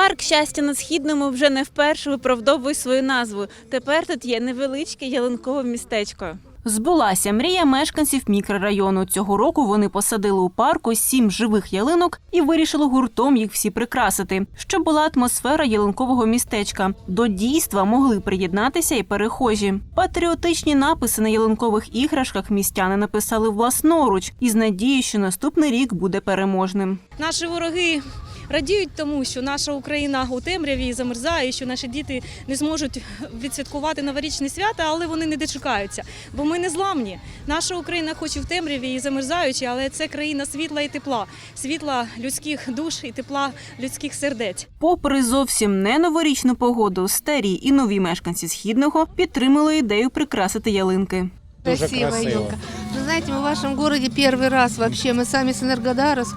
Парк щастя на східному вже не вперше виправдовує свою назву. Тепер тут є невеличке ялинкове містечко. Збулася мрія мешканців мікрорайону. Цього року вони посадили у парку сім живих ялинок і вирішили гуртом їх всі прикрасити, щоб була атмосфера ялинкового містечка. До дійства могли приєднатися і перехожі. Патріотичні написи на ялинкових іграшках містяни написали власноруч із надією, що наступний рік буде переможним. Наші вороги радіють тому, що наша Україна у темряві і замерзає, що наші діти не зможуть відсвяткувати новорічні свята, але вони не дочекаються. Бо ми не зламні. Наша Україна, хоч і в темряві і замерзаючи, але це країна світла і тепла, світла людських душ і тепла людських сердець. Попри зовсім не новорічну погоду, старі і нові мешканці східного підтримали ідею прикрасити ялинки. Дуже Красивая красиво. елка. Вы знаете, мы в вашем городе первый раз вообще. Мы сами с Энергодара, с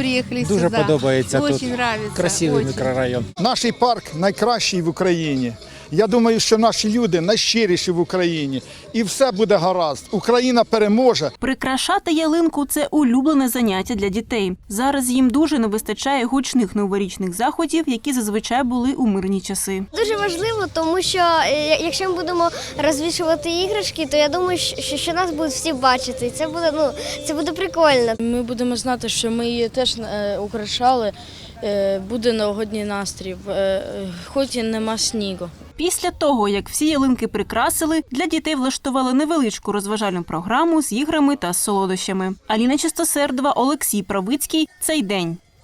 оккупированного, сюди. Дуже подобається Очень тут. нравится. Красивий очень. мікрорайон. Наш парк найкращий в Україні. Я думаю, що наші люди найщиріші в Україні, і все буде гаразд. Україна переможе. Прикрашати ялинку це улюблене заняття для дітей. Зараз їм дуже не вистачає гучних новорічних заходів, які зазвичай були у мирні часи. Дуже важливо, тому що е, якщо ми будемо розвішувати іграшки, то я думаю, що, що нас будуть всі бачити. І це буде ну це буде прикольно. Ми будемо знати, що ми її теж е, украшали. Е, Буде новогодній настрій, хоч і нема снігу. Після того, як всі ялинки прикрасили, для дітей влаштували невеличку розважальну програму з іграми та солодощами. Аліна Чистосердова, Олексій Правицький. Цей день.